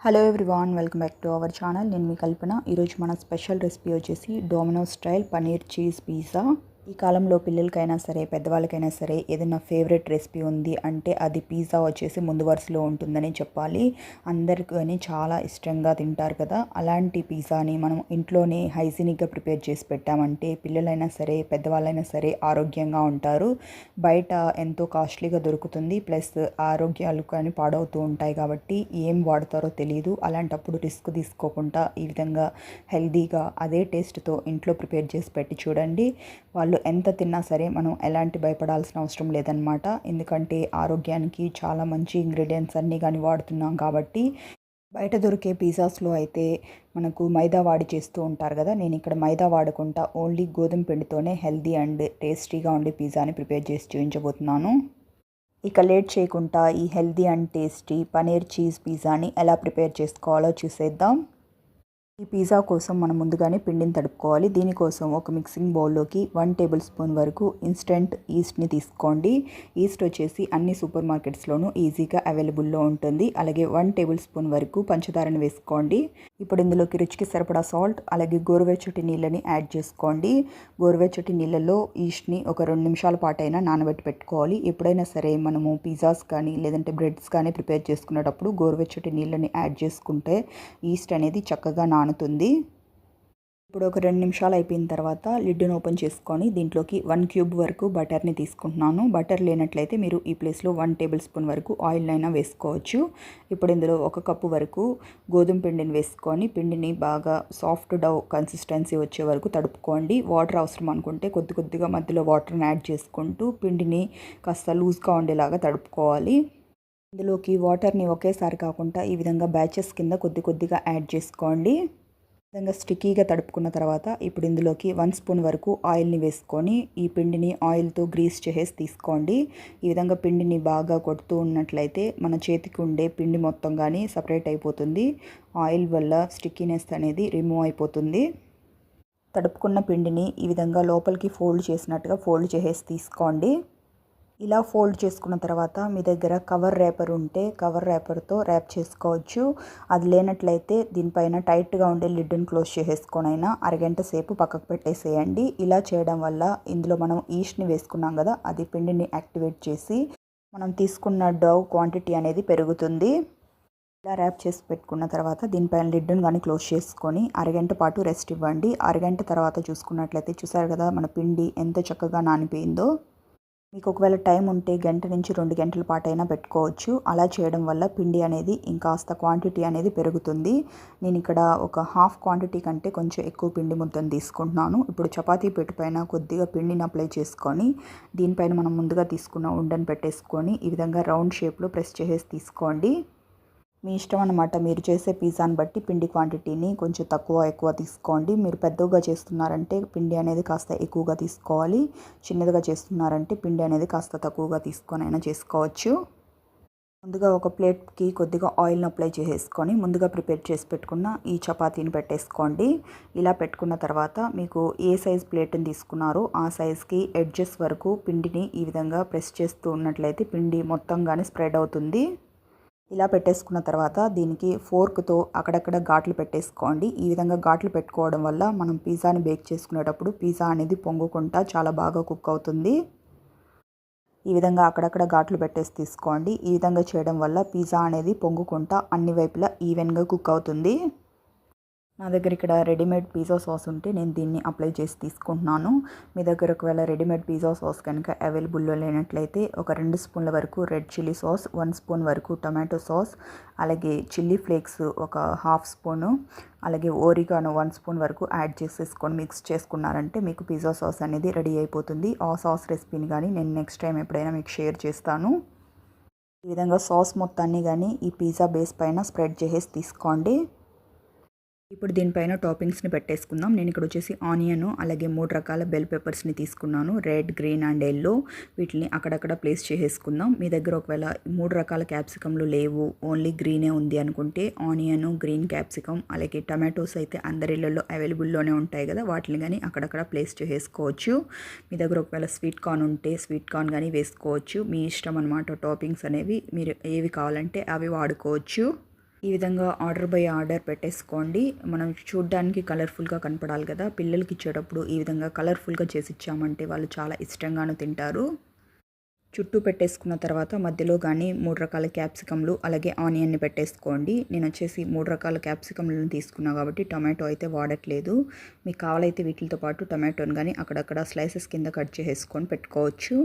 Hello everyone welcome back to our channel నేను మీ కల్పన. ఈరోజు మన స్పెషల్ రెసిపీ వచ్చేసి Domino's style paneer cheese pizza ఈ కాలంలో పిల్లలకైనా సరే పెద్దవాళ్ళకైనా సరే ఏదైనా ఫేవరెట్ రెసిపీ ఉంది అంటే అది పిజ్జా వచ్చేసి ముందు వరుసలో ఉంటుందని చెప్పాలి. అందరికీ చాలా ఇష్టంగా తింటారు కదా. అలాంటి పిజ్జాని మనం ఇంట్లోనే హైజీనిక్గా ప్రిపేర్ చేసి పెట్టామంటే పిల్లలైనా సరే పెద్దవాళ్ళైనా సరే ఆరోగ్యంగా ఉంటారు. బయట ఎంతో కాస్ట్లీగా దొరుకుతుంది. ప్లస్ ఆరోగ్యాలు కానీ పాడవుతూ ఉంటాయి కాబట్టి ఏం వాడతారో తెలియదు అలాంటప్పుడు రిస్క్ తీసుకోకుండా ఈ విధంగా హెల్దీగా అదే టేస్ట్తో ఇంట్లో ప్రిపేర్ చేసి పెట్టి చూడండి. వాళ్ళు ఎంత తిన్నా సరే మనం ఎలాంటి భయపడాల్సిన అవసరం లేదనమాట ఎందుకంటే ఆరోగ్యానికి చాలా మంచి ఇంగ్రీడియంట్స్ అన్నీ కానీ వాడుతున్నాం కాబట్టి బయట దొరికే పిజ్జాస్లో అయితే మనకు మైదా వాడి చేస్తూ ఉంటారు కదా నేను ఇక్కడ మైదా వాడకుండా ఓన్లీ గోధుమ పిండితోనే హెల్దీ అండ్ టేస్టీగా ఉండే పిజ్జాని ప్రిపేర్ చేసి చూపించబోతున్నాను. ఇక లేట్ చేయకుండా ఈ healthy and tasty paneer cheese పిజ్జాని ఎలా ప్రిపేర్ చేసుకోవాలో చూసేద్దాం. ఈ పిజ్జా కోసం మనం ముందుగానే పిండిని తడుపుకోవాలి. దీనికోసం ఒక మిక్సింగ్ బౌల్లోకి వన్ టేబుల్ స్పూన్ వరకు ఇన్స్టెంట్ ఈస్ట్ని తీసుకోండి. ఈస్ట్ వచ్చేసి అన్ని సూపర్ మార్కెట్స్లోనూ ఈజీగా అవైలబుల్లో ఉంటుంది. అలాగే వన్ టేబుల్ స్పూన్ వరకు పంచదారను వేసుకోండి. ఇప్పుడు ఇందులోకి రుచికి సరిపడా సాల్ట్ అలాగే గోరువెచ్చటి నీళ్ళని యాడ్ చేసుకోండి. గోరువెచ్చటి నీళ్ళలో ఈస్ట్ని ఒక రెండు నిమిషాల పాటైనా నానబెట్టి పెట్టుకోవాలి. ఎప్పుడైనా సరే మనము పిజ్జాస్ కానీ లేదంటే బ్రెడ్స్ కానీ ప్రిపేర్ చేసుకునేటప్పుడు గోరువెచ్చటి నీళ్ళని యాడ్ చేసుకుంటే ఈస్ట్ అనేది చక్కగా నానుతుంది. ఇప్పుడు ఒక రెండు నిమిషాలు అయిపోయిన తర్వాత లిడ్డును ఓపెన్ చేసుకొని దీంట్లోకి వన్ క్యూబ్ వరకు బటర్ని తీసుకుంటున్నాను. బటర్ లేనట్లయితే మీరు ఈ ప్లేస్లో వన్ టేబుల్ స్పూన్ వరకు ఆయిల్ అయినా వేసుకోవచ్చు. ఇప్పుడు ఇందులో ఒక కప్పు వరకు గోధుమ పిండిని వేసుకొని పిండిని బాగా సాఫ్ట్ డౌ కన్సిస్టెన్సీ వచ్చే వరకు తడుపుకోండి. వాటర్ అవసరం అనుకుంటే కొద్ది కొద్దిగా మధ్యలో వాటర్ని యాడ్ చేసుకుంటూ పిండిని కాస్త లూజ్గా ఉండేలాగా తడుపుకోవాలి. ఇందులోకి వాటర్ని ఒకేసారి కాకుండా ఈ విధంగా బ్యాచెస్ కింద కొద్ది కొద్దిగా యాడ్ చేసుకోండి. విధంగా స్టిక్కీగా తడుపుకున్న తర్వాత ఇప్పుడు ఇందులోకి వన్ స్పూన్ వరకు ఆయిల్ని వేసుకొని ఈ పిండిని ఆయిల్తో గ్రీస్ చేసేసి తీసుకోండి. ఈ విధంగా పిండిని బాగా కొడుతూ ఉన్నట్లయితే మన చేతికి ఉండే పిండి మొత్తం కానీ సపరేట్ అయిపోతుంది. ఆయిల్ వల్ల స్టిక్కీనెస్ అనేది రిమూవ్ అయిపోతుంది. తడుపుకున్న పిండిని ఈ విధంగా లోపలికి ఫోల్డ్ చేసినట్టుగా ఫోల్డ్ చేసేసి తీసుకోండి. ఇలా ఫోల్డ్ చేసుకున్న తర్వాత మీ దగ్గర కవర్ ర్యాపర్ ఉంటే కవర్ ర్యాపర్తో ర్యాప్ చేసుకోవచ్చు. అది లేనట్లయితే దీనిపైన టైట్గా ఉండే లిడ్ని క్లోజ్ చేసేసుకొనైనా అరగంట సేపు పక్కకు పెట్టేసేయండి. ఇలా చేయడం వల్ల ఇందులో మనం ఈస్ట్ని వేసుకున్నాం కదా అది పిండిని యాక్టివేట్ చేసి మనం తీసుకున్న డవ్ క్వాంటిటీ అనేది పెరుగుతుంది. ఇలా ర్యాప్ చేసి పెట్టుకున్న తర్వాత దీనిపైన లిడ్ని కానీ క్లోజ్ చేసుకొని అరగంట పాటు రెస్ట్ ఇవ్వండి. అరగంట తర్వాత చూసుకున్నట్లయితే చూసారు కదా మన పిండి ఎంత చక్కగా నానిపోయిందో. మీకు ఒకవేళ టైం ఉంటే గంట నుంచి రెండు గంటల పాటు అయినా పెట్టుకోవచ్చు. అలా చేయడం వల్ల పిండి అనేది ఇంకాస్త క్వాంటిటీ అనేది పెరుగుతుంది. నేను ఇక్కడ ఒక హాఫ్ క్వాంటిటీ కంటే కొంచెం ఎక్కువ పిండి ముద్దను తీసుకుంటున్నాను. ఇప్పుడు చపాతీ పెట్టు పైన కొద్దిగా పిండిని అప్లై చేసుకొని దీనిపైన మనం ముందుగా తీసుకున్న ఉండని పెట్టేసుకొని ఈ విధంగా రౌండ్ షేప్లో ప్రెస్ చేసేసి తీసుకోండి. మీ ఇష్టం అనమాట మీరు చేసే పిజ్జాని బట్టి పిండి క్వాంటిటీని కొంచెం తక్కువ ఎక్కువ తీసుకోండి. మీరు పెద్దగా చేస్తున్నారంటే పిండి అనేది కాస్త ఎక్కువగా తీసుకోవాలి. చిన్నదిగా చేస్తున్నారంటే పిండి అనేది కాస్త తక్కువగా తీసుకొని అయినా చేసుకోవచ్చు. ముందుగా ఒక ప్లేట్కి కొద్దిగా ఆయిల్ని అప్లై చేసేసుకొని ముందుగా ప్రిపేర్ చేసి పెట్టుకున్న ఈ చపాతీని పెట్టేసుకోండి. ఇలా పెట్టుకున్న తర్వాత మీకు ఏ సైజ్ ప్లేట్ని తీసుకున్నారో ఆ సైజ్కి ఎడ్జెస్ వరకు పిండిని ఈ విధంగా ప్రెస్ చేస్తూ ఉన్నట్లయితే పిండి మొత్తంగానే స్ప్రెడ్ అవుతుంది. ఇలా పెట్టేసుకున్న తర్వాత దీనికి ఫోర్క్తో అక్కడక్కడ ఘాట్లు పెట్టేసుకోండి. ఈ విధంగా ఘాట్లు పెట్టుకోవడం వల్ల మనం పిజ్జాని బేక్ చేసుకునేటప్పుడు పిజ్జా అనేది పొంగుకుంటా చాలా బాగా కుక్ అవుతుంది. ఈ విధంగా అక్కడక్కడ ఘాట్లు పెట్టేసి తీసుకోండి. ఈ విధంగా చేయడం వల్ల పిజ్జా అనేది పొంగుకుంటా అన్ని వైపులా ఈవెన్గా కుక్ అవుతుంది. నా దగ్గర ఇక్కడ రెడీమేడ్ పిజ్జా సాస్ ఉంటే నేను దీన్ని అప్లై చేసి తీసుకుంటున్నాను. మీ దగ్గర ఒకవేళ రెడీమేడ్ పిజ్జా సాస్ కనుక అవైలబుల్లో లేనట్లయితే ఒక రెండు స్పూన్ల వరకు red chilli sauce one spoon వరకు టొమాటో సాస్ అలాగే చిల్లీ ఫ్లేక్స్ ఒక హాఫ్ స్పూను అలాగే ఓరిగాను వన్ స్పూన్ వరకు యాడ్ చేసేసుకొని మిక్స్ చేసుకున్నారంటే మీకు పిజ్జా సాస్ అనేది రెడీ అయిపోతుంది. ఆ సాస్ రెసిపీని కానీ నేను నెక్స్ట్ టైం ఎప్పుడైనా మీకు షేర్ చేస్తాను. ఈ విధంగా సాస్ మొత్తాన్ని కానీ ఈ పిజ్జా బేస్ పైన స్ప్రెడ్ చేసేసి తీసుకోండి. ఇప్పుడు దీనిపైన టాపింగ్స్ని పెట్టేసుకుందాం. నేను ఇక్కడ వచ్చేసి ఆనియన్ అలాగే మూడు రకాల బెల్ పెప్పర్స్ని తీసుకున్నాను. Red green and yellow. వీటిని అక్కడక్కడ ప్లేస్ చేసేసుకుందాం. మీ దగ్గర ఒకవేళ మూడు రకాల క్యాప్సికంలు లేవు ఓన్లీ గ్రీనే ఉంది అనుకుంటే ఆనియన్ గ్రీన్ క్యాప్సికమ్ అలాగే టమాటోస్ అయితే అందరిళ్ళల్లో అవైలబుల్లోనే ఉంటాయి కదా. వాటిని కానీ అక్కడక్కడ ప్లేస్ చేసేసుకోవచ్చు. మీ దగ్గర ఒకవేళ స్వీట్ కార్న్ ఉంటే స్వీట్ కార్న్ కానీ వేసుకోవచ్చు. మీ ఇష్టం అనమాట టాపింగ్స్ అనేవి. మీరు ఏవి కావాలంటే అవి వాడుకోవచ్చు. ఈ విధంగా ఆర్డర్ బై ఆర్డర్ పెట్టేసుకోండి. మనం చూడ్డానికి కలర్ఫుల్గా కనపడాలి కదా. పిల్లలకి ఇచ్చేటప్పుడు ఈ విధంగా కలర్ఫుల్గా చేసి ఇచ్చామంటే వాళ్ళు చాలా ఇష్టంగాను తింటారు. చుట్టూ పెట్టేసుకున్న తర్వాత మధ్యలో కానీ మూడు రకాల క్యాప్సికమ్లు అలాగే ఆనియన్ని పెట్టేసుకోండి. నేను వచ్చేసి మూడు రకాల క్యాప్సికమ్లను తీసుకున్నా కాబట్టి టొమాటో అయితే వాడట్లేదు. మీకు కావాలైతే వీటితో పాటు టొమాటోని కానీ అక్కడక్కడ స్లైసెస్ కింద కట్ చేసేసుకొని పెట్టుకోవచ్చు.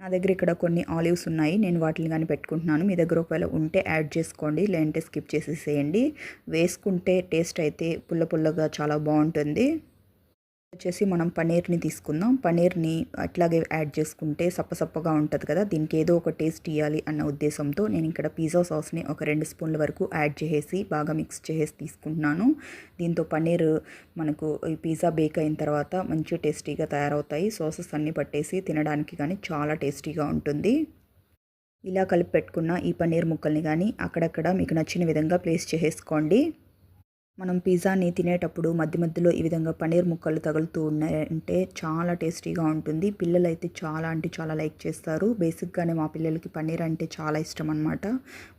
నా దగ్గర ఇక్కడ కొన్ని ఆలివ్స్ ఉన్నాయి. నేను వాటిని కానీ పెట్టుకుంటున్నాను. మీ దగ్గర ఒకవేళ ఉంటే యాడ్ చేసుకోండి. లేదంటే స్కిప్ చేసేసేయండి. వేసుకుంటే టేస్ట్ అయితే పుల్ల పుల్లగా చాలా బాగుంటుంది. వచ్చేసి మనం పన్నీర్ని తీసుకుందాం. పన్నీర్ని అట్లాగే యాడ్ చేసుకుంటే సప్పసప్పగా ఉంటుంది కదా దీనికి ఏదో ఒక టేస్ట్ ఇవ్వాలి అన్న ఉద్దేశంతో నేను ఇక్కడ పిజ్జా సాస్ని ఒక రెండు స్పూన్ల వరకు యాడ్ చేసేసి బాగా మిక్స్ చేసేసి తీసుకుంటున్నాను. దీంతో పన్నీర్ మనకు ఈ పిజ్జా బేక్ అయిన తర్వాత మంచి టేస్టీగా తయారవుతాయి. సాసెస్ అన్నీ పట్టేసి తినడానికి కానీ చాలా టేస్టీగా ఉంటుంది. ఇలా కలిపి పెట్టుకున్న ఈ పన్నీర్ ముక్కల్ని కానీ అక్కడక్కడ మీకు నచ్చిన విధంగా ప్లేస్ చేసేసుకోండి. మనం పిజ్జాని తినేటప్పుడు మధ్య మధ్యలో ఈ విధంగా పనీర్ ముక్కలు తగులుతూ ఉన్నాయంటే చాలా టేస్టీగా ఉంటుంది. పిల్లలు అయితే చాలా అంటే చాలా లైక్ చేస్తారు. బేసిక్గానే మా పిల్లలకి పన్నీర్ అంటే చాలా ఇష్టం అనమాట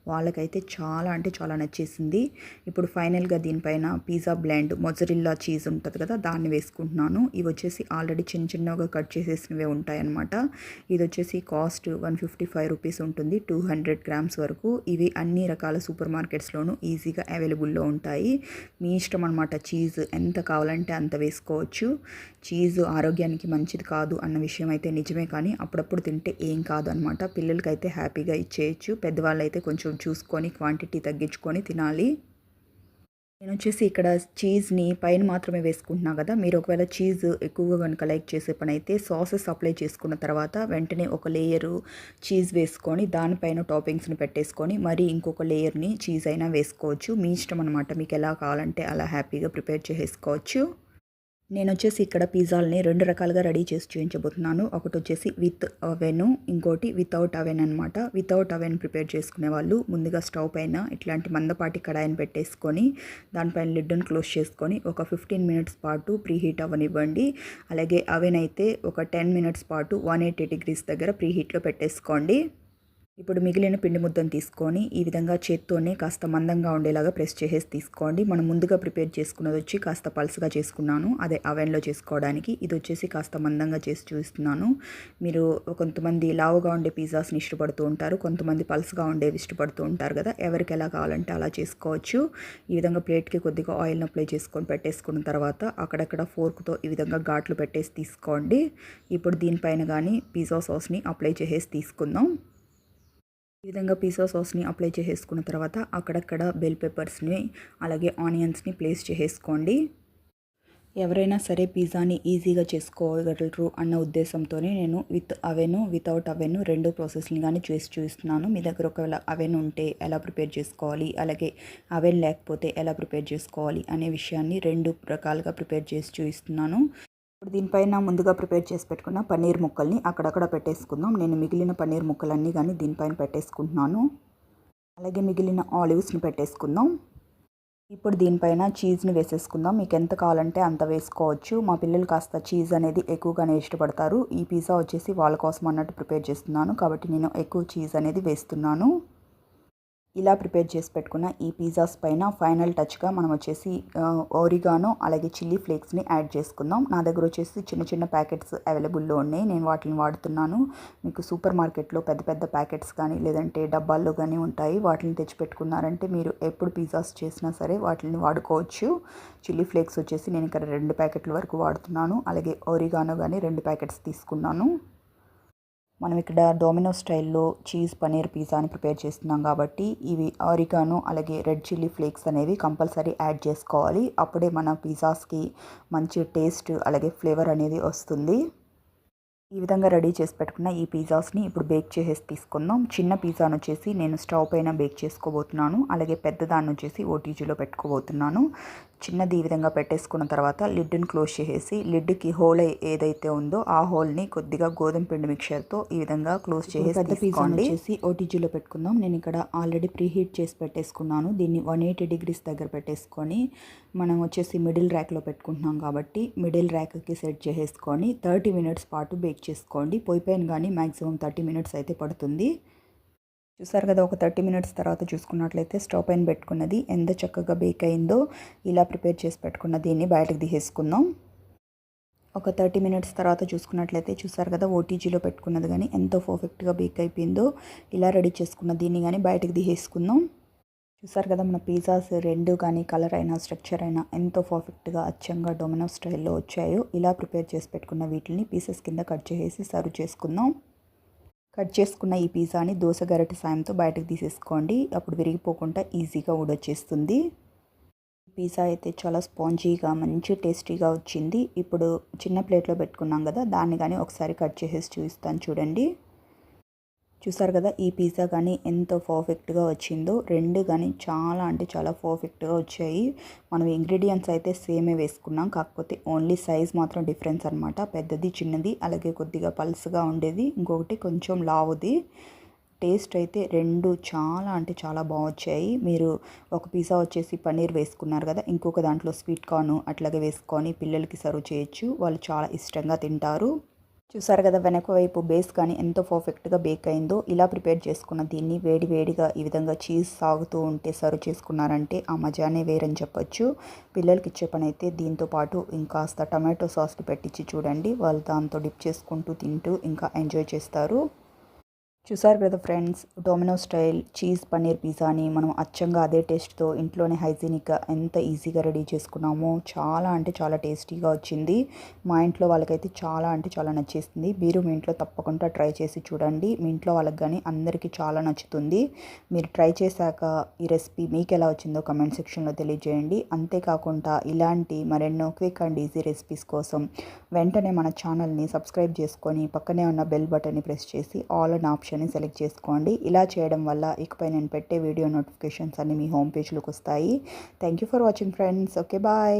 వాళ్ళకైతే చాలా అంటే చాలా నచ్చేసింది. ఇప్పుడు ఫైనల్గా దీనిపైన పిజ్జా బ్లాండ్ మొజరిల్లా చీజ్ ఉంటుంది కదా దాన్ని వేసుకుంటున్నాను. ఇవి వచ్చేసి ఆల్రెడీ చిన్న చిన్నగా కట్ చేసేసినవే ఉంటాయన్నమాట. ఇది వచ్చేసి cost one fifty five rupees ఉంటుంది టూ హండ్రెడ్ గ్రామ్స్ వరకు. ఇవి అన్ని రకాల సూపర్ మార్కెట్స్లోనూ ఈజీగా అవైలబుల్లో ఉంటాయి. మీ ఇష్టం అనమాట చీజ్ ఎంత కావాలంటే అంత వేసుకోవచ్చు. చీజ్ ఆరోగ్యానికి మంచిది కాదు అన్న విషయం అయితే నిజమే కానీ అప్పుడప్పుడు తింటే ఏం కాదు అనమాట పిల్లలకైతే హ్యాపీగా ఇచ్చేయచ్చు పెద్దవాళ్ళు అయితే కొంచెం చూసుకొని క్వాంటిటీ తగ్గించుకొని తినాలి. నేను వచ్చేసి ఇక్కడ చీజ్ని పైన మాత్రమే వేసుకుంటున్నా కదా. మీరు ఒకవేళ చీజ్ ఎక్కువగా కనుక లైక్ చేసే పని అయితే సాసెస్ అప్లై చేసుకున్న తర్వాత వెంటనే ఒక లేయరు చీజ్ వేసుకొని దానిపైన టాపింగ్స్ని పెట్టేసుకొని మరి ఇంకొక లేయర్ని చీజ్ అయినా వేసుకోవచ్చు. మీ ఇష్టం అనమాట మీకు ఎలా కావాలంటే అలా హ్యాపీగా ప్రిపేర్ చేసుకోవచ్చు నేను వచ్చేసి ఇక్కడ పిజ్జాలని రెండు రకాలుగా రెడీ చేసి చూపించబోతున్నాను ఒకటి వచ్చేసి విత్ అవెన్ ఇంకోటి వితౌట్ అవెన్ అనమాట వితౌట్ అవెన్ ప్రిపేర్ చేసుకునే వాళ్ళు ముందుగా స్టవ్ పైన ఇట్లాంటి మందపాటి కడాయిని పెట్టేసుకొని దానిపైన లిడ్డును క్లోజ్ చేసుకొని ఒక ఫిఫ్టీన్ మినిట్స్ పాటు ప్రీ హీట్ అవ్వనివ్వండి. అలాగే అవెన్ అయితే ఒక టెన్ మినిట్స్ పాటు వన్ ఎయిటీ డిగ్రీస్ దగ్గర ప్రీ హీట్లో పెట్టేసుకోండి. ఇప్పుడు మిగిలిన పిండి ముద్దను తీసుకొని ఈ విధంగా చేత్తోనే కాస్త మందంగా ఉండేలాగా ప్రెస్ చేసేసి తీసుకోండి. మనం ముందుగా ప్రిపేర్ చేసుకున్నది వచ్చి కాస్త పల్స్గా చేసుకున్నాను. అదే అవెన్లో చేసుకోవడానికి. ఇది వచ్చేసి కాస్త మందంగా చేసి చూస్తున్నాను మీరు కొంతమంది లావుగా ఉండే పిజ్జాస్ని ఇష్టపడుతూ ఉంటారు. కొంతమంది పల్స్గా ఉండేవి ఇష్టపడుతూ ఉంటారు కదా. ఎవరికి ఎలా కావాలంటే అలా చేసుకోవచ్చు. ఈ విధంగా ప్లేట్కి కొద్దిగా ఆయిల్ని అప్లై చేసుకొని పెట్టేసుకున్న తర్వాత అక్కడక్కడ ఫోర్క్తో ఈ విధంగా ఘాట్లు పెట్టేసి తీసుకోండి. ఇప్పుడు దీనిపైన కానీ పిజ్జా సాస్ని అప్లై చేసేసి తీసుకుందాం. ఈ విధంగా పిజ్జా సాస్ని అప్లై చేసేసుకున్న తర్వాత అక్కడక్కడ బెల్ పెప్పర్స్ని అలాగే ఆనియన్స్ని ప్లేస్ చేసేసుకోండి. ఎవరైనా సరే పిజ్జాని ఈజీగా చేసుకోగలరు అన్న ఉద్దేశంతోనే నేను విత్ అవెను వితౌట్ అవెను రెండు ప్రాసెస్ని కానీ చేసి చూపిస్తున్నాను. మీ దగ్గర ఒకవేళ అవెన్ ఉంటే ఎలా ప్రిపేర్ చేసుకోవాలి అలాగే అవెన్ లేకపోతే ఎలా ప్రిపేర్ చేసుకోవాలి అనే విషయాన్ని రెండు రకాలుగా ప్రిపేర్ చేసి చూపిస్తున్నాను. ఇప్పుడు దీనిపైన ముందుగా ప్రిపేర్ చేసి పెట్టుకున్న పన్నీర్ ముక్కల్ని అక్కడక్కడ పెట్టేసుకుందాం. నేను మిగిలిన పన్నీర్ ముక్కలన్నీ కానీ దీనిపైన పెట్టేసుకుంటున్నాను. అలాగే మిగిలిన ఆలివ్స్ని పెట్టేసుకుందాం. ఇప్పుడు దీనిపైన చీజ్ని వేసేసుకుందాం. మీకు ఎంత కావాలంటే అంత వేసుకోవచ్చు. మా పిల్లలు కాస్త చీజ్ అనేది ఎక్కువగానే ఇష్టపడతారు. ఈ పిజ్జా వచ్చేసి వాళ్ళ కోసం అన్నట్టు ప్రిపేర్ చేస్తున్నాను. కాబట్టి నేను ఎక్కువ చీజ్ అనేది వేస్తున్నాను. ఇలా ప్రిపేర్ చేసి పెట్టుకున్న ఈ పిజ్జాస్ పైన ఫైనల్ టచ్గా మనం వచ్చేసి ఓరిగానో అలాగే చిల్లీ ఫ్లేక్స్ని యాడ్ చేసుకుందాం. నా దగ్గర వచ్చేసి చిన్న చిన్న ప్యాకెట్స్ అవైలబుల్లో ఉన్నాయి. నేను వాటిని వాడుతున్నాను. మీకు సూపర్ మార్కెట్లో పెద్ద పెద్ద ప్యాకెట్స్ కానీ లేదంటే డబ్బాల్లో కానీ ఉంటాయి. వాటిని తెచ్చిపెట్టుకున్నారంటే మీరు ఎప్పుడు పిజ్జాస్ చేసినా సరే వాటిని వాడుకోవచ్చు. చిల్లీ ఫ్లేక్స్ వచ్చేసి నేను ఇక్కడ రెండు ప్యాకెట్ల వరకు వాడుతున్నాను. అలాగే ఓరిగానో కానీ రెండు ప్యాకెట్స్ తీసుకున్నాను. మనం ఇక్కడ డొమినో స్టైల్లో చీజ్ పనీర్ పిజ్జాని ప్రిపేర్ చేస్తున్నాం కాబట్టి ఇవి ఆరిగాను అలాగే రెడ్ చిల్లీ ఫ్లేక్స్ అనేవి కంపల్సరీ యాడ్ చేసుకోవాలి. అప్పుడే మన పిజ్జాస్కి మంచి టేస్ట్ అలాగే ఫ్లేవర్ అనేది వస్తుంది. ఈ విధంగా రెడీ చేసి పెట్టుకున్న ఈ పిజ్జాస్ని ఇప్పుడు బేక్ చేసేసి తీసుకుందాం. చిన్న పిజ్జాను వచ్చేసి నేను స్టవ్ పైన బేక్ చేసుకోబోతున్నాను అలాగే పెద్దదాన్ని వచ్చేసి ఓటీజీలో పెట్టుకోబోతున్నాను. చిన్నది ఈ విధంగా పెట్టేసుకున్న తర్వాత లిడ్ని క్లోజ్ చేసేసి లిడ్కి హోల్ ఏదైతే ఉందో ఆ హోల్ని కొద్దిగా గోధుమ పిండి మిక్చర్తో ఈ విధంగా క్లోజ్ చేసి పెద్ద పిజ్జా వచ్చేసి ఓటీజీలో పెట్టుకుందాం. నేను ఇక్కడ ఆల్రెడీ ప్రీ హీట్ చేసి పెట్టేసుకున్నాను. దీన్ని వన్ ఎయిటీ డిగ్రీస్ దగ్గర పెట్టేసుకొని మనం వచ్చేసి మిడిల్ ర్యాక్లో పెట్టుకుంటున్నాం కాబట్టి మిడిల్ ర్యాక్కి సెట్ చేసేసుకొని థర్టీ మినిట్స్ పాటు బేక్ చేసుకోండి. పొయ్యి పైన కానీ మ్యాక్సిమం థర్టీ మినిట్స్ అయితే పడుతుంది. చూసారు కదా ఒక థర్టీ మినిట్స్ తర్వాత చూసుకున్నట్లయితే స్టవ్ పైన పెట్టుకున్నది ఎంత చక్కగా బేక్ అయిందో ఇలా ప్రిపేర్ చేసి పెట్టుకున్న దీన్ని బయటకు తీసేసుకుందాం. ఒక థర్టీ మినిట్స్ తర్వాత చూసుకున్నట్లయితే చూసారు కదా ఓటీజీలో పెట్టుకున్నది కానీ ఎంతో పర్ఫెక్ట్గా బేక్ అయిపోయిందో ఇలా రెడీ చేసుకున్న దీన్ని కానీ బయటకు తీసేసుకుందాం. చూసారు కదా మన పిజ్జాస్ రెండు కానీ కలర్ అయినా స్ట్రక్చర్ అయినా ఎంతో పర్ఫెక్ట్గా అచ్చంగా డొమినో స్టైల్లో వచ్చాయో ఇలా ప్రిపేర్ చేసి పెట్టుకున్న వీటిని పీసెస్ కింద కట్ చేసి సర్వ్ చేసుకుందాం. కట్ చేసుకున్న ఈ పిజ్జాని దోశ గరటి సాయంతో బయటకు తీసేసుకోండి. అప్పుడు విరిగిపోకుండా ఈజీగా ఊడొచ్చేస్తుంది పిజ్జా అయితే చాలా స్పాంజీగా మంచి టేస్టీగా వచ్చింది. ఇప్పుడు చిన్న ప్లేట్లో పెట్టుకున్నాం కదా దాన్ని కానీ ఒకసారి కట్ చేసేసి చూపిస్తాను చూడండి. చూసారు కదా ఈ పిజ్జా కానీ ఎంత పర్ఫెక్ట్గా వచ్చిందో. రెండు కానీ చాలా అంటే చాలా పర్ఫెక్ట్గా వచ్చాయి. మనం ఇంగ్రీడియంట్స్ అయితే సేమే వేసుకున్నాం. కాకపోతే ఓన్లీ సైజ్ మాత్రం డిఫరెన్స్ అనమాట పెద్దది చిన్నది అలాగే కొద్దిగా పల్స్గా ఉండేది. ఇంకొకటి కొంచెం లావుది. టేస్ట్ అయితే రెండు చాలా అంటే చాలా బాగొచ్చాయి మీరు ఒక పిజ్జా వచ్చేసి పన్నీర్ వేసుకున్నారు కదా ఇంకొక దాంట్లో స్వీట్ కార్న్ అట్లాగే వేసుకొని పిల్లలకి సర్వ్ చేయొచ్చు. వాళ్ళు చాలా ఇష్టంగా తింటారు. చూసారు కదా వెనక వైపు బేస్ కానీ ఎంతో పర్ఫెక్ట్గా బేక్ అయిందో ఇలా ప్రిపేర్ చేసుకున్న దీన్ని వేడి వేడిగా ఈ విధంగా చీజ్ సాగుతూ ఉంటే సర్వ్ చేసుకున్నారంటే ఆ మజానే వేరని చెప్పొచ్చు. పిల్లలకి ఇచ్చే పని అయితే దీంతో పాటు ఇంకాస్త టమాటో సాస్ని పెట్టించి చూడండి. వాళ్ళు దాంతో డిప్ చేసుకుంటూ తింటూ ఇంకా ఎంజాయ్ చేస్తారు. చూసారు కదా friends Domino style cheese paneer పిజ్జాని మనం అచ్చంగా అదే టేస్ట్తో ఇంట్లోనే హైజీనిక్గా ఎంత ఈజీగా రెడీ చేసుకున్నామో చాలా అంటే చాలా టేస్టీగా వచ్చింది. మా ఇంట్లో వాళ్ళకైతే చాలా అంటే చాలా నచ్చేసింది. మీరు మీ ఇంట్లో తప్పకుండా ట్రై చేసి చూడండి. మీ ఇంట్లో వాళ్ళకి కానీ అందరికీ చాలా నచ్చుతుంది. మీరు ట్రై చేశాక ఈ రెసిపీ మీకు ఎలా వచ్చిందో కమెంట్ సెక్షన్లో తెలియజేయండి. అంతేకాకుండా ఇలాంటి మరెన్నో క్విక్ అండ్ ఈజీ రెసిపీస్ కోసం వెంటనే మన ఛానల్ని సబ్స్క్రైబ్ చేసుకొని పక్కనే ఉన్న బెల్ బటన్ని ప్రెస్ చేసి ఆల్ అండ్ ఆప్షన్ ఆప్షన్ని సెలెక్ట్ చేసుకోండి. ఇలా చేయడం వల్ల ఇకపై నేను పెట్టే వీడియో నోటిఫికేషన్స్ అన్ని మీ హోమ్ పేజ్లోకి వస్తాయి. Thank you for watching friends okay bye